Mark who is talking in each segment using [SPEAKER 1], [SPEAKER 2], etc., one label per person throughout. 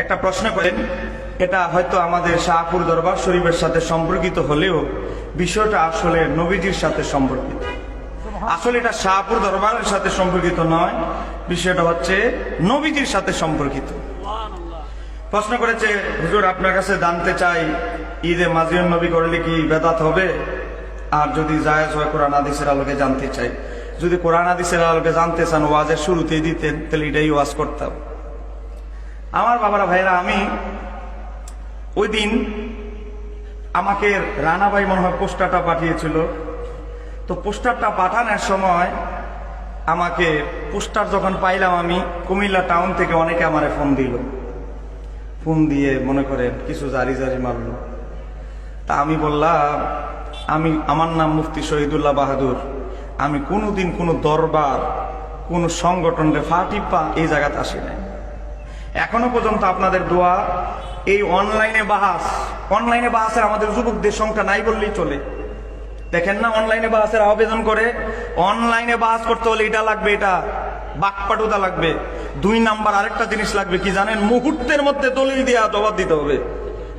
[SPEAKER 1] একটা প্রশ্ন করেন, এটা হয়তো আমাদের শাহপুর দরবার শরীফের সাথে সম্পর্কিত হলেও বিষয়টা আসলে নবীজির সাথে সম্পর্কিত। আসলে এটা শাহপুর দরবারের সাথে সম্পর্কিত নয়, বিষয়টা হচ্ছে নবীজির সাথে সম্পর্কিত। প্রশ্ন করেছে, হুজুর, আপনার কাছে জানতে চাই, ঈদে মাজিউন নবী করলে কি বেদাত হবে? আর যদি জায়েজ হয়, কোরআন হাদিসের আলোকে জানতে চাই। যদি কোরআন হাদিসের আলোকে জানতে চান, ওয়াজের শুরুতেই দিতেন, তাহলে এটাই ওয়াজ করতাম। আমার বাবারা ভাইরা আমি ওই দিন আমাকে রানাবাই মনে হয় পোস্টারটা পাঠিয়েছিল। তো পোস্টারটা পাঠানোর সময় আমাকে পোস্টার যখন পাইলাম আমি, কুমিল্লা টাউন থেকে অনেকে আমারে ফোন দিল। ফোন দিয়ে মনে করেন কিছু জারি জারি মারল। তা আমি বললাম, আমি, আমার নাম মুফতি শহীদুল্লাহ বাহাদুর। আমি কোনোদিন কোনো দরবার, কোনো সংগঠনের ফাটিপা এই জায়গাতে আসি নাই। এখনও পর্যন্ত আপনাদের দোয়া এই অনলাইনে বাহাস, অনলাইনে বাহাসের আমাদের যুবকদের সংখ্যা নাই বললেই চলে। দেখেন না, অনলাইনে বাহাসের আবেদন করে, অনলাইনে বাহাস করতে হলে এটা লাগবে, এটা বাকপাটুতা লাগবে, দুই নাম্বার আরেকটা জিনিস লাগবে কি জানেন? মুহূর্তের মধ্যে দলিল দিয়ে জবাব দিতে হবে।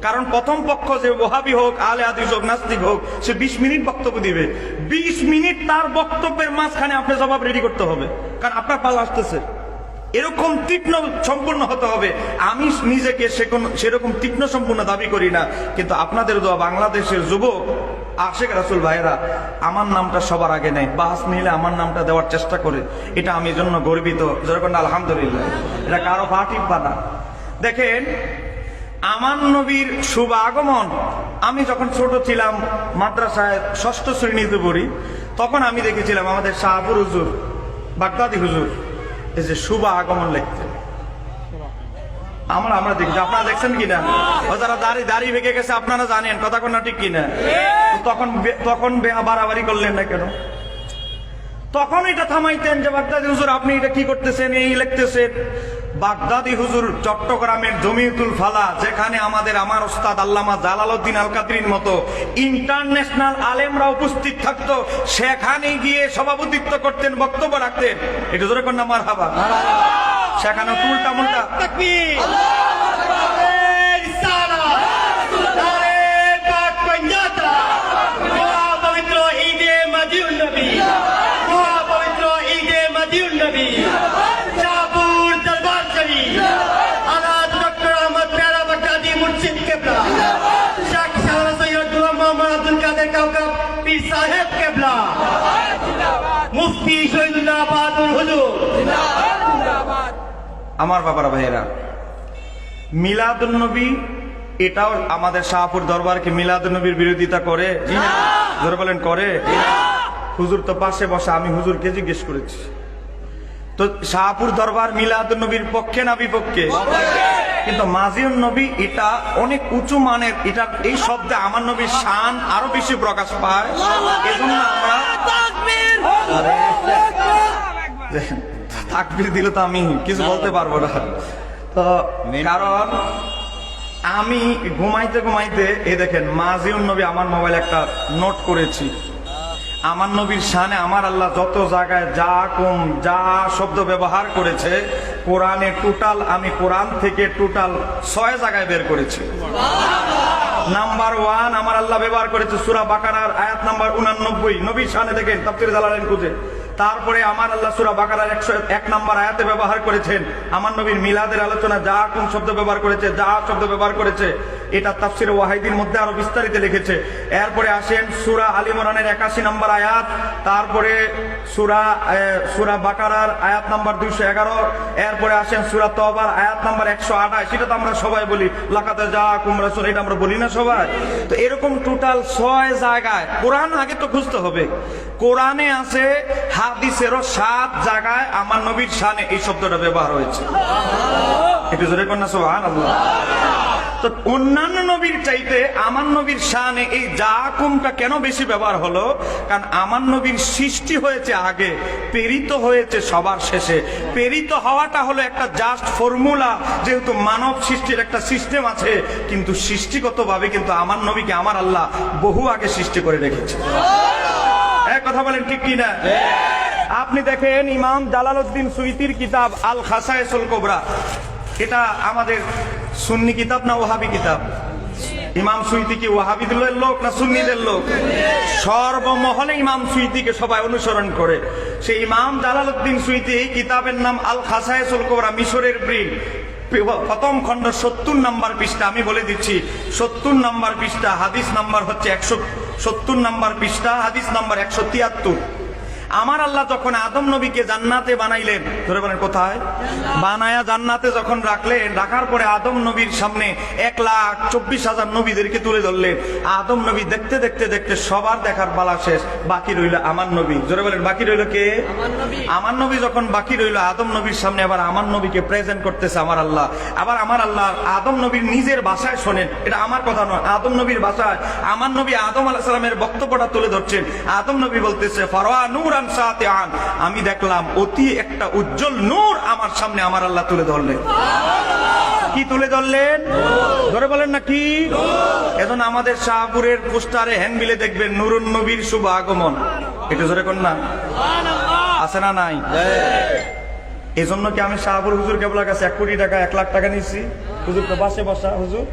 [SPEAKER 1] কারণ প্রথম পক্ষ যে ওহাবি হোক, আলে আদিস হোক, নাস্তিক হোক, সে বিশ মিনিট বক্তব্য দিবে। বিশ মিনিট তার বক্তব্যের মাঝখানে আপনি জবাব রেডি করতে হবে। কারণ আপনার পালা আসতেছে। এরকম তীক্ষ্ণ সম্পূর্ণ হতে হবে। আমি নিজেকে সেরকম তীক্ষ্ণ সম্পূর্ণ দাবি করি না, কিন্তু আপনাদের দোয়া বাংলাদেশের যুবক, আশেখ রাসুল ভাইরা আমার নামটা সবার আগে নেয়। বাস নিলে আমার নামটা দেওয়ার চেষ্টা করে। এটা আমি জন্য গর্বিত। যেরকম আলহামদুলিল্লাহ, এটা কারও ফাটিক বানা দেখেন, আমার নবীর শুভ আগমন, আমি যখন ছোট ছিলাম, মাদ্রাসায় ষষ্ঠ শ্রেণীতে পড়ি, তখন আমি দেখেছিলাম আমাদের শাহপুর হুজুর, বাগদাদি হুজুর এই যে শুভ আগমন লিখতে। আমরা আমরা দেখছি আপনারা দেখছেন কিনা? ও যারা দাড়ি দাড়ি ভেঙে গেছে আপনারা জানেন। কথা কোন ঠিক কিনা? তখন তখন বেহা বাড়াবাড়ি করলেন না কেন? তখন এটা থামাইতেন যে বাগদাদি হুজুর আপনি এটা কি করতেছেন? এই লিখতেছেন বাগদাদি হুজুর চট্টগ্রামের জমিয়তুল ফালা যেখানে আমাদের আমার ওস্তাদ আল্লামা জালালউদ্দিন আল কাদরির মতো ইন্টারন্যাশনাল আলেমরা উপস্থিত থাকত সেখানে গিয়ে সভাপতিত্ব করতেন বক্তব্য রাখতেন। এটা জোরে কন্যা মার হাবা সেখানে উল্টা মুল্টা আমার বাবারা ভাইয়েরা মিলাদুল নবী এটাও আমাদের শাহপুর দরবারকে মিলাদুল নবীর বিরোধিতা করে। ধরে বলেন করে? হুজুর তো পাশে বসে আমি হুজুরকে জিজ্ঞেস করেছি। তো শাহপুর দরবার মিলাদুল নবীর পক্ষে না বিপক্ষে? কিন্তু মাজিউন নবী এটা অনেক উঁচু মানের এটা এই শব্দে আমার নবীর শান আরও বেশি প্রকাশ পায়। এজন্য আমরা তাকবির দিলে তো আমি কিছু বলতে পারব না। তো কারণ আমি ঘুমাইতে ঘুমাইতে এই দেখেন মাজিউন নবী আমার মোবাইল একটা নোট করেছি। আমার নবীর শানে আমার আল্লাহ যত জায়গায় যা কম যা শব্দ ব্যবহার করেছে কোরআনে টোটাল আমি কোরআন থেকে টোটাল ছয় জায়গায় বের করেছি। নাম্বার ওয়ান আমার আল্লাহ ব্যবহার করেছে সুরা বাকারার আয়াত নাম্বার উনানব্বই। নবীর শানে দেখেন তাফসির জালালেন খুঁজে। তারপরে আমার আল্লাহ সুরা বাকারার একশো এক নম্বর আয়াতে ব্যবহার করেছেন। আমার নবীর মিলাদের আলোচনা যা কোন শব্দ ব্যবহার করেছে, যা শব্দ ব্যবহার করেছে, এটা তাফসির ওয়াহিদির মধ্যে আরও বিস্তারিত লিখেছে। এরপরে আসেন সুরা আলী মোরানের একাশি নম্বর আয়াত, তারপরে সুরা সুরা বাকারার আয়াত নাম্বার দুইশো এগারো, এরপরে আসেন সুরা তবার আয়াত নাম্বার একশো আঠাশ, সেটা তো আমরা সবাই বলি। লাকাতে যা কুমরা সুরা এটা আমরা বলি না সবাই। তো এরকম টোটাল ছয় জায়গায়, কোরআন আগে তো খুঁজতে হবে। কোরআনে আছে, হাদিসেরও সাত জায়গায় আমার নবীর শানে এই শব্দটা ব্যবহার হয়েছে। একটু জোরে কন্যা সোহান তো অন্যান্য নবীর চাইতে আমার নবীর শানে এই যা কুমটা কেন বেশি ব্যবহার হলো? কারণ আমার নবীর সৃষ্টি হয়েছে আগে, প্রেরিত হয়েছে সবার শেষে। প্রেরিত হওয়াটা হলো একটা জাস্ট ফর্মুলা যেহেতু মানব সৃষ্টির একটা সিস্টেম আছে, কিন্তু সৃষ্টিগতভাবে কিন্তু আমার নবীকে আমার আল্লাহ বহু আগে সৃষ্টি করে রেখেছে। কথা বলেন ঠিক কিনা? আপনি দেখেন ইমাম জালালউদ্দিন সুইতির কিতাব আল খাসায়সুল কোবরা। এটা আমাদের সুন্নি কিতাব না ওহাবি কিতাব? ইমাম সুইতি কি ওয়াহাবিদের লোক না সুন্নিদের লোক? সর্বমহলে ইমাম সুইতিকে সবাই অনুসরণ করে। সেই ইমাম জালালউদ্দিন সুইতি এই কিতাবের নাম আল খাসায়সুল কোবরা, মিশরের ব্রিল। প্রথম খণ্ড সত্তর নাম্বার পৃষ্ঠা, আমি বলে দিচ্ছি, সত্তর নাম্বার পৃষ্ঠা, হাদিস নাম্বার হচ্ছে একশো সত্তর নাম্বার পৃষ্ঠা হাদিস নাম্বার একশো তিয়াত্তর। আমার আল্লাহ যখন আদম নবীকে জান্নাতে বানাইলেন ধরে বলেন কোথায়? বানায়া জান্নাতে যখন রাখলেন রাখার পরে আদম নবীর সামনে এক লাখ চব্বিশ হাজার নবীদেরকে তুলে ধরলেন। আদম নবী দেখতে দেখতে দেখতে সবার দেখার পালা শেষ বাকি রইল আমার নবী। জোরে বলেন বাকি রইল কে? আমার নবী। যখন বাকি রইল আদম নবীর সামনে আবার আমার নবীকে প্রেজেন্ট করতেছে আমার আল্লাহ। আবার আমার আল্লাহ আদম নবীর নিজের ভাষায় শোনেন এটা আমার কথা নয় আদম নবীর ভাষায় আমার নবী আদম আলাহ সালামের বক্তব্যটা তুলে ধরছেন। আদম নবী বলতেছে ফারোয়া নূর আমি দেখলাম অতি একটা উজ্জ্বল নূর আমার সামনে আমার আল্লাহ তুলে ধরলেন। কি তুলে ধরলেন? ধরে বলেন না কি? এখন আমাদের শাহপুরের পোস্টারে হ্যান্ডবিলে দেখবেন নুরুন নবীর শুভ আগমন। একটু জোরে কর না। আছে না নাই? এই জন্য কি আমি শাহপুর হুজুর কেবলার কাছে এক কোটি টাকা, এক লাখ টাকা নিচ্ছি হুজুর তো বাসে বসা, হুজুর।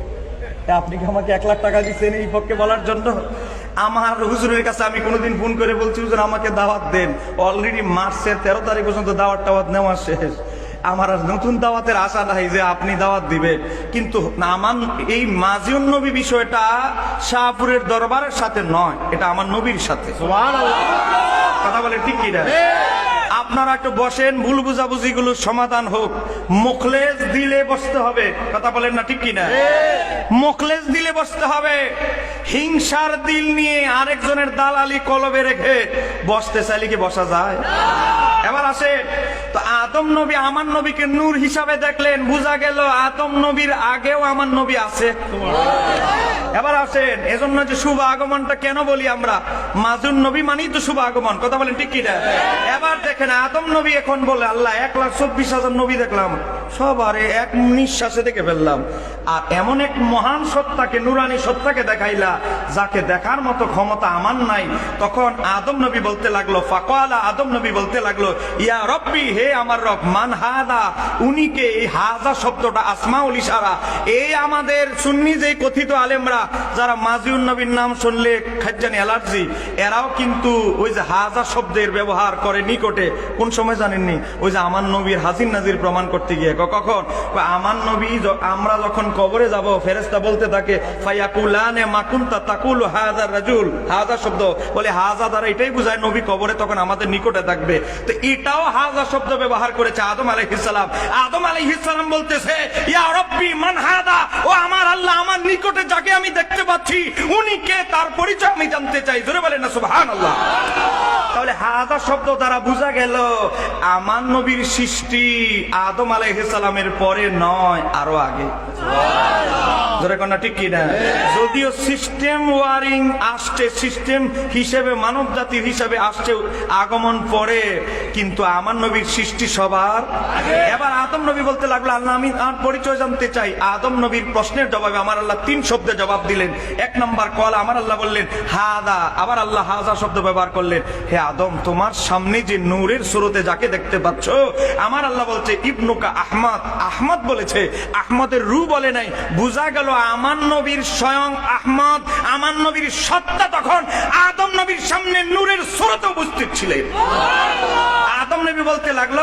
[SPEAKER 1] আপনি কি আমাকে এক লাখ টাকা দিচ্ছেন এই পক্ষে বলার জন্য? আমার হুজুরের কাছে আমি কোনোদিন ফোন করে বলছি হুজুর আমাকে দাওয়াত দেন। অলরেডি মার্চের তেরো তারিখ পর্যন্ত দাওয়াত টাওয়াত নেওয়া শেষ। আমার আর নতুন দাওয়াতের আশা নাই যে আপনি দাওয়াত দিবে কিন্তু আমার এই মাজিউন নবী বিষয়টা শাহপুরের দরবারের সাথে নয় এটা আমার নবীর সাথে। কথা বলে ঠিক কি না? আপনারা একটু বসেন ভুল বুঝাবুঝি গুলো সমাধান হোক। মুখলেস দিলে বসতে হবে। কথা বলেন না ঠিক কিনা মুখলেস দিলে বসতে হবে। হিংসার দিল নিয়ে আরেকজনের দালালি কলবে রেখে বসতে চাইলে কি বসা যায়? এবার আসে, তো আদম নবী আমার নবীকে নূর হিসাবে দেখলেন, বোঝা গেল আদম নবীর আগেও আমার নবী আছে। এবার আসেন, এজন্য যে শুভ আগমনটা কেন বলি আমরা? মাজুন নবী মানেই তো শুভ আগমন, কথা বলেন ঠিক কিনা? এবার দেখেন, আদম নবী এখন বলে, আল্লাহ, এক লাখ চব্বিশ হাজার নবী দেখলাম, সবারে এক নিঃশ্বাসে দেখে ফেললাম। আর এমন এক মহান সত্তাকে, নুরানি সত্তাকে দেখাইলা, যাকে দেখার মতো ক্ষমতা আমার নাই। তখন আদম নবী বলতে লাগল ফাকওয়ালা আদম নবী বলতে লাগল, ইয়া রব্বি, হে আমার রব, মান হাদা? উনিকে এই হাজা শব্দটা আসমাউল ইশারা। এই আমাদের সুন্নি যে কথিত আলেমরা, যারা মাজিউন নবীর নাম শুনলে খাজ্জানি অ্যালার্জি, এরাও কিন্তু ওই যে হাজা শব্দের ব্যবহার করে নিকটে। কোন সময় জানেননি? ওই যে আমার নবীর হাজির নাজির প্রমাণ করতে গিয়ে। কখন আমার নবী আমরা যখন কবরে যাব ফেরেস্তা বলতে থাকে, ফায়াকুলানে মাকুন্তা তাকুল হাজার রাজুল। শব্দ। বলে হাজা দ্বারা এটাই নবী কবরে তখন আমাদের নিকটে থাকবে। তো এটাও শব্দ ব্যবহার করেছে আদম আদম বলতেছে মান হাদা ও আমার আল্লাহ, আমার নিকটে যাকে আমি দেখতে পাচ্ছি, উনি কে? তার পরিচয় আমি জানতে চাই। জোরে বলেন না তাহলে হাজা শব্দ দ্বারা বোঝা গেল, আমার নবীর সৃষ্টি আদম আলাইহিসসালামের পরে নয়, আরও আগে। প্রশ্নের জবাবে আমার আল্লাহ তিন শব্দে জবাব দিলেন। এক নম্বর কল, আমার আল্লাহ বললেন, হাদা। আবার আল্লাহ হাজা শব্দ ব্যবহার করলেন, হে আদম, তোমার সামনে যে নূরের স্রোতে যাকে দেখতে পাচ্ছ, আমার আল্লাহ বলছে, ইবনুকা আহমদ। আহমদ বলেছে, আহমদের রু বলে নাই। বোঝা গেল আমার নবীর স্বয়ং আহমদ, আমার নবীর সত্তা তখন আদম নবীর সামনে নূরের স্রোত উপস্থিত ছিলেন। নবী বলতে লাগল,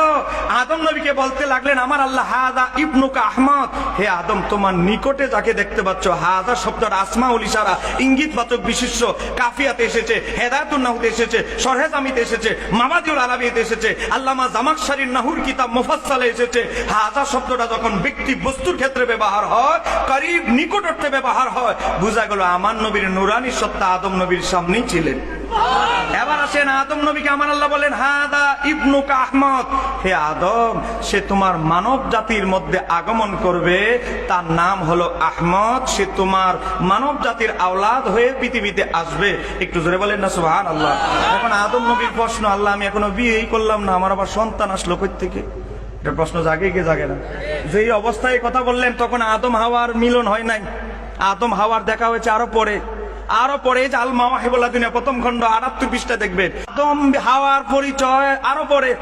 [SPEAKER 1] আদম নবীকে বলতে লাগলেন, আমার আল্লাহ হাদা ইবনুকা আহমদ। হে আদম, তোমার নিকটে যাকে দেখতে পাচ্ছ, হাদা শব্দের আসমা উল ইশারা ইঙ্গিত বাচক বিশিষ্ট, কাফিয়াতে এসেছে হেদায়তুল নাহুতে এসেছে, সরহেজ আমিতে এসেছে মাবাদিউল আলাবিতে এসেছে, আল্লামা জামাকশারির নাহুর কিতাব মুফাসসালে এসেছে। হাদা শব্দটা যখন ব্যক্তি বস্তুর ক্ষেত্রে ব্যবহার হয়, করিব নিকট অর্থে ব্যবহার হয়, বোঝা গেল আমার নবীর নুরানি সত্তা আদম নবীর সামনেই ছিলেন। এবার আসেন আদম নবীকে, আমার আল্লাহ বলেন, হাদা ইবনুকা আহমদ। হে আদম, সে তোমার মানব জাতির মধ্যে আগমন করবে। তার নাম হলো আহমদ। সে তোমার মানব জাতির আওলাদ হয়ে পৃথিবীতে আসবে। একটু জোরে বলেন না সুবহান আল্লাহ এখন আদম নবীর প্রশ্ন, আল্লাহ, আমি এখনও বিয়েই করলাম না, আমার আবার সন্তান আসলো থেকে এটা প্রশ্ন জাগে কি জাগে না। যেই অবস্থায় কথা বললেন, তখন আদম হাওয়ার মিলন হয় নাই। আদম হাওয়ার দেখা হয়েছে আরও পরে। আরও পরে যে আল মাওয়াহিবুল্লাহ দুনিয়া প্রথম খণ্ড আটাত্তর পৃষ্ঠা দেখবেন আদম হাওয়ার পরিচয়, আরও পরে।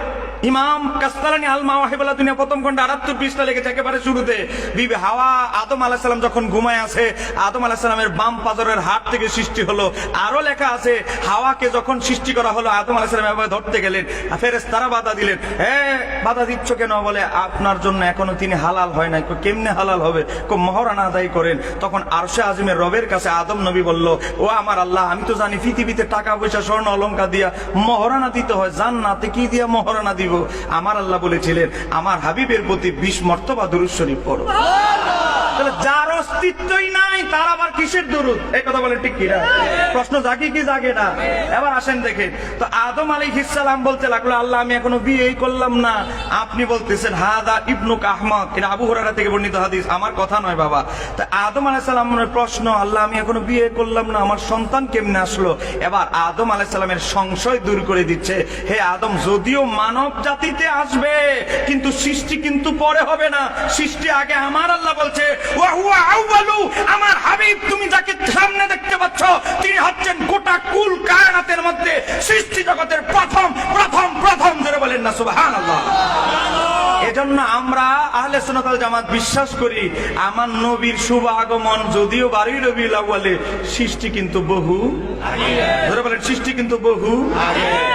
[SPEAKER 1] ইমাম কাস্তালানি আল মাওয়াহিবুল্লাহ দুনিয়া প্রথম খন্ডে আটাত্তর পৃষ্ঠা লেগেছে একেবারে শুরুতে। বিবি হাওয়া আদম আলাহিসাল্লাম যখন ঘুমায় আছে, আদম আলাহিসাল্লামের বাম পাজরের হাত থেকে সৃষ্টি হলো। আরও লেখা আছে, হাওয়াকে যখন সৃষ্টি করা হলো, আদম আলাহিসাল্লাম এভাবে ধরতে গেলেন। ফেরেস তারা বাধা দিলেন। হ্যাঁ বাধা দিচ্ছ কেন? বলে, আপনার জন্য এখনও তিনি হালাল হয় নাই। কেমনে হালাল হবে? মহরানা আদায় করেন। তখন আরশে আজিমের রবের কাছে আদম নবী বলল ও আমার আল্লাহ, আমি তো জানি পৃথিবীতে টাকা পয়সা, স্বর্ণ অলঙ্কার দিয়া মহরানা দিতে হয়। জান্নাতে কি দিয়া মহরানা দিব? আমার আল্লাহ বলেছিলেন, আমার হাবিবের প্রতি বিশ মর্তবা দুরুশ্বরী পড়ো। তাহলে যার অস্তিত্বই নাই, তার আবার কিসের দরুদ? এই কথা বলে ঠিক কিনা? প্রশ্ন জাগি কি জাগে না? এবার আসেন দেখেন। তো আদম আলী ইসালাম বলতে লাগল, আল্লাহ, আমি এখনও বিয়েই করলাম না। আপনি বলতেছেন, হাদা ইবনুক আহমদ। এটা আবু হরারা থেকে বর্ণিত হাদিস। আমার কথা নয় বাবা। তা আদম আলাইসাল্লামের প্রশ্ন, আল্লাহ, আমি এখনও বিয়ে করলাম না, আমার সন্তান কেমনে আসলো? এবার আদম আলাইসাল্লামের সংশয় দূর করে দিচ্ছে, হে আদম, যদিও মানব জাতিতে আসবে, কিন্তু সৃষ্টি কিন্তু পরে হবে না। সৃষ্টি আগে আমার আল্লাহ বলছে ওয়া হুয়া আউয়ালু আমার হাবিব তুমি যাকে সামনে দেখতে পাচ্ছ তিনি হচ্ছেন গোটা কুল কায়নাতের মধ্যে সৃষ্টি জগতের প্রথম প্রথম প্রথম ধরে বলেন না, সুবহানাল্লাহ। এজন্য আমরা আহলে সুন্নাত জামাত বিশ্বাস করি, আমার নবীর শুভ আগমন যদিও বারোই রবিউল আউয়ালে সৃষ্টি কিন্তু বহু ধরে বলেন, সৃষ্টি কিন্তু বহু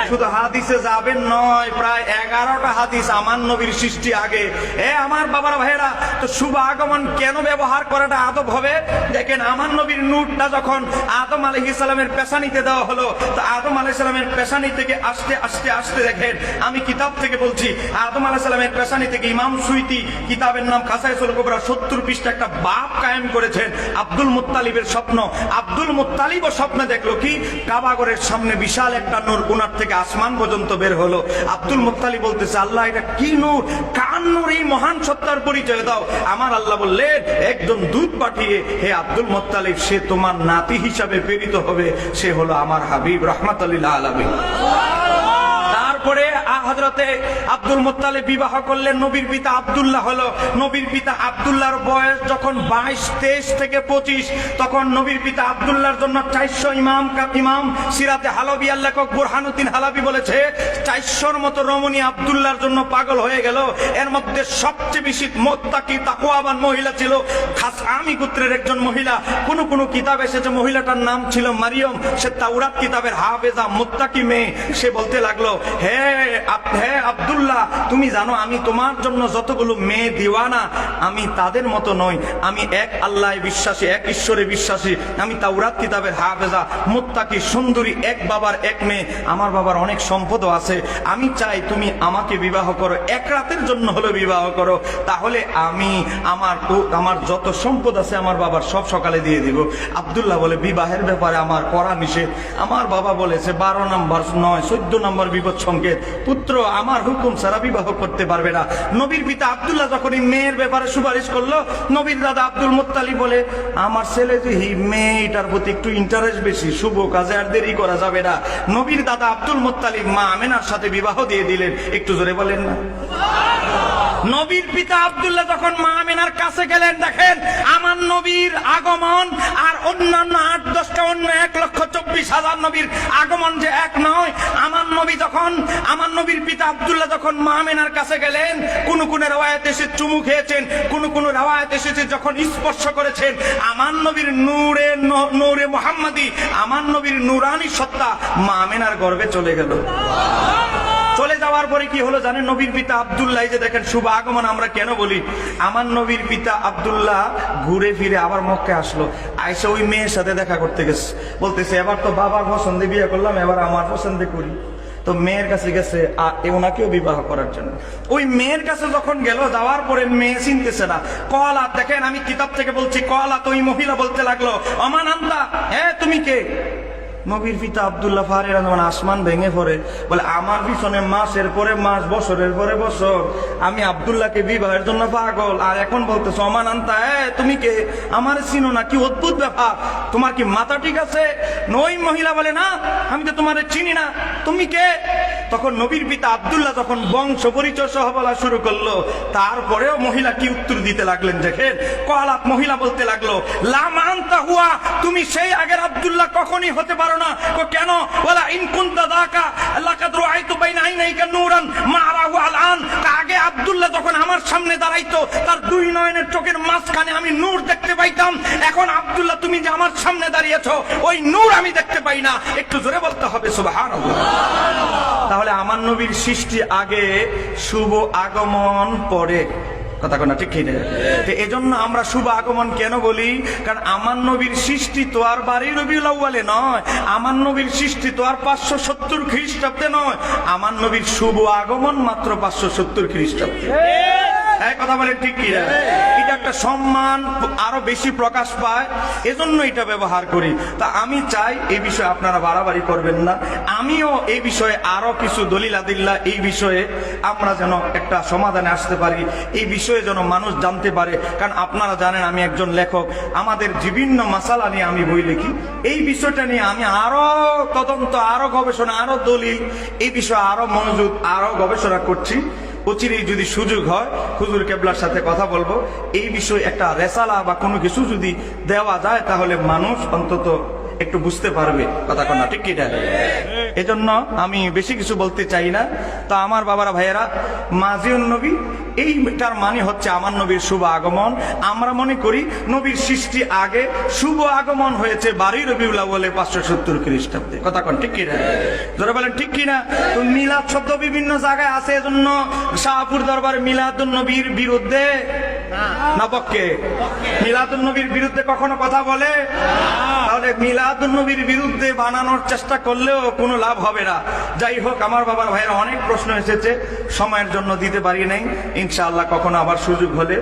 [SPEAKER 1] শুধু হাদিসে যাবেন নয়, প্রায় এগারোটা হাদিস আমার নবীর সৃষ্টি আগে। এ আমার বাবার ভাইয়েরা, তো শুভ আগমন কেন ব্যবহার করাটা আদব হবে? দেখেন, আমার নবীর নূরটা যখন আদম আলহ ইসলামের পেশানিতে দেওয়া হলো, তো আদম আলাহ ইসলামের পেশানি থেকে আসতে আসতে আসতে দেখেন, আমি কিতাব থেকে বলছি, আদম আলাহ ইসলামের পেশানি থেকে ইমাম সুইতি কিতাবের নাম খাসাইসুল কোবরা সত্তর পৃষ্ঠা একটা বাপ কায়েম করেছেন, আব্দুল মুত্তালিবের স্বপ্ন। আব্দুল মুত্তালিবও স্বপ্নে দেখল কি? কাবাগরের সামনে বিশাল একটা নূর, উনার থেকে আসমান পর্যন্ত বের হলো। আব্দুল মুত্তালিব বলতেছে, আল্লাহ, এটা কি নূর? কার নূর এই মহান সত্তার পরিচয় দাও? আমার আল্লাহ বললেন, একজন দুধ পাঠিয়ে হে আব্দুল মুত্তালিব সে তোমার নাতি হিসাবে প্রেরিত হবে সে হলো আমার হাবিব রহমাতুল্লাহ আলমী তারপরে হজরতে আব্দুল মোত্তালে বিবাহ করলেন, নবীর পিতা আব্দুল্লাহ হলো। নবীর পিতা আব্দুল্লাহর বয়স যখন বাইশ, তেইশ থেকে পঁচিশ, তখন নবীর পিতা আব্দুল্লাহর জন্য চারশো ইমাম ইমাম, সিরাতে হালবি লেখক বুরহানুদ্দিন হালাবি বলেছে, চারশোর মতো রমণী আব্দুল্লাহর জন্য পাগল হয়ে গেল। এর মধ্যে সবচেয়ে বেশি মোত্তাকি তাকুয়াবান মহিলা ছিল। খাস আমি গোত্রের একজন মহিলা। কোন কোন কিতাব এসেছে, মহিলাটার নাম ছিল মারিয়ম। সে তাওরাত কিতাবের হাফেজা, মোত্তাকি মেয়ে। সে বলতে লাগল, হে আপ- হে আব্দুল্লাহ, তুমি জানো আমি তোমার জন্য যতগুলো মেয়ে দিওয়ানা, আমি তাদের মতো নই। আমি এক আল্লাহ বিশ্বাসী, এক ঈশ্বরে বিশ্বাসী। আমি তাওরাত কিতাবের হাফেজা, মোত্তাকি, সুন্দরী, এক বাবার এক মেয়ে। আমার বাবার অনেক সম্পদও আছে। আমি চাই তুমি আমাকে বিবাহ করো। এক রাতের জন্য হলো বিবাহ করো। তাহলে আমি আমার আমার যত সম্পদ আছে আমার বাবার সব সকালে দিয়ে দিব। আব্দুল্লাহ বলে, বিবাহের ব্যাপারে আমার করা নিষেধ। আমার বাবা বলেছে, বারো নম্বর নয়, চোদ্দ নম্বর বিপদ সংকেত পুত্র আমার হুকুম ছাড়া বিবাহ করতে পারবে না। নবীর পিতা আব্দুল্লাহ যখন এই মেয়ের ব্যাপারে সুপারিশ করল, নবীর দাদা আব্দুল মুত্তালি বলে, আমার ছেলে যে মেয়েটার প্রতি একটু ইন্টারেস্ট বেশি, শুভ কাজে আর দেরি করা যাবে না। নবীর দাদা আব্দুল মুত্তালিব মা আমেনার সাথে বিবাহ দিয়ে দিলেন। একটু জোরে বলেন না। নবীর পিতা আব্দুল্লাহ যখন মা আমিনার কাছে গেলেন, দেখেন আমার নবীর আগমন আর অন্যান্য আট, দশটা, অন্য এক লক্ষ চব্বিশ হাজার নবীর আগমন যে এক নয়, আমার নবী যখন নবীর পিতা আব্দুল্লাহ যখন মা আমিনার কাছে গেলেন, কোন কোন রেওয়ায়ত এসে চুমু খেয়েছেন, কোন কোন রেওয়ায়ত এসেছে যখন স্পর্শ করেছেন, আমার নবীর নূরে নূরে মোহাম্মদী, আমার নবীর নুরানি সত্তা মা আমিনার গর্ভে চলে গেল। চলে যাওয়ার পরে কি হলো জানেন? নবীর পিতা আব্দুল্লাহ যে দেখেন শুভ আগমন আমরা কেন বলি? আমার নবীর পিতা আব্দুল্লাহ ঘুরে ফিরে আবার মক্কে আসলো। আইসা ওই মেয়ের সাথে দেখা করতে গেছে। বলতেছে, এবার তো বাবার পছন্দে বিয়ে করলাম, এবার আমার পছন্দে করি। তো মেয়ের কাছে গেছে ওনাকেও বিবাহ করার জন্য। ওই মেয়ের কাছে যখন গেল, যাওয়ার পরে মেয়ে চিনতেছে না। কলা, দেখেন আমি কিতাব থেকে বলছি, কলা তো ওই মহিলা বলতে লাগল অমান আন্দা হ্যাঁ তুমি কে? নবীর পিতা আবদুল্লাহ ফাহারের যখন আসমান ভেঙে পড়ে। বলে, আমার পিছনে মাসের পরে মাস, বছরের পরে বছর। আমি আব্দুল্লাহকে বিবাহের জন্য পাগল। আর এখন বলতেছো, অমান আনতা তুমি কে? আমার চিনো না, কি অদ্ভুত ব্যাপার। তোমার কি মাথা ঠিক আছে? নই মহিলা বলে, না, আমি তো তোমার চিনি না। তুমি কে? তখন নবীর পিতা আব্দুল্লাহ যখন বংশ পরিচয় সহ বলা শুরু করল তারপরেও মহিলা কি উত্তর দিতে লাগলেন দেখেন কহালাত মহিলা বলতে লাগল লামান্তা হুয়া তুমি সেই আগের আব্দুল্লাহ কখনই হতে পারো না। কেন? বলা ইনকুন্তা দাকা লাকাদ রাআইতু বাইনা আইনাইকা নূরান মা রাহু আলআন আগে আব্দুল্লাহ যখন আমার সামনে দাঁড়াইতো তার দুই নয়নের চোখের মাঝখানে আমি নূর দেখতে পাইতাম। এখন আব্দুল্লাহ তুমি যে আমার সামনে দাঁড়িয়েছো ওই নূর আমি দেখতে পাই না। একটু জোরে বলতে হবে সুবহানাল্লাহ। তাহলে আমার নবীর সৃষ্টি আগে শুভ আগমন পরে। কথা কোনা ঠিক এই এজন্য আমরা শুভ আগমন কেন বলি? কারণ আমার নবীর সৃষ্টি তো আর বাড়ি রবিউল আউ্বালে নয়, আমার নবীর সৃষ্টি তো আর পাঁচশো সত্তর খ্রিস্টাব্দে নয়, আমার নবীর শুভ আগমন মাত্র পাঁচশো সত্তর খ্রিস্টাব্দে। হ্যাঁ কথা বলে ঠিক কি না? এটা একটা সম্মান আরও বেশি প্রকাশ পায়। এজন্য এটা ব্যবহার করি। তা আমি চাই এই বিষয়ে আপনারা বাড়াবাড়ি করবেন না। আমিও এই বিষয়ে আরও কিছু দলিল আদিল্লা এই বিষয়ে আমরা যেন একটা সমাধানে আসতে পারি। এই বিষয়ে যেন মানুষ জানতে পারে। কারণ আপনারা জানেন আমি একজন লেখক। আমাদের বিভিন্ন মাসালা নিয়ে আমি বই লিখি। এই বিষয়টা নিয়ে আমি আরও তদন্ত আরও গবেষণা আরও দলিল এই বিষয়ে আরও মনোযোগ আরও গবেষণা করছি। অচিরেই যদি সুযোগ হয় হুজুর কেবলার সাথে কথা বলব। এই বিষয়ে একটা রেসালা বা কোনো কিছু যদি দেওয়া যায়, তাহলে মানুষ অন্তত একটু বুঝতে পারবে কথা কনা ঠিক কি এজন্য আমি বেশি কিছু বলতে চাই না। তো আমার বাবারা, ভাইয়েরা, মাজিউন নবী, এইটার মানে হচ্ছে আমার নবীর শুভ আগমন। আমরা মনে করি নবীর সৃষ্টি আগে, শুভ আগমন হয়েছে বাড়ি রবিউল্লাহ বলে পাঁচশো সত্তর খ্রিস্টাব্দে। কথা কন ঠিক কিনা? ধরে বলেন, ঠিক কিনা? তো মিলাদ শব্দ বিভিন্ন জায়গায় আছে, এজন্য শাহপুর দরবার মিলাদুন নবীর বিরুদ্ধে না, পক্ষে। নবীর বিরুদ্ধে কখনো কথা বলে? তাহলে মিলাদুন নবীর বিরুদ্ধে বানানোর চেষ্টা করলেও কোনো লাভ হবে না। যাই হোক, আমার বাবার ভাইয়ের অনেক প্রশ্ন এসেছে, সময়ের জন্য দিতে পারি নাই। ইনশাআল্লাহ কখনো আবার সুযোগ হলে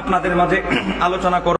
[SPEAKER 1] আপনাদের মাঝে আলোচনা করব।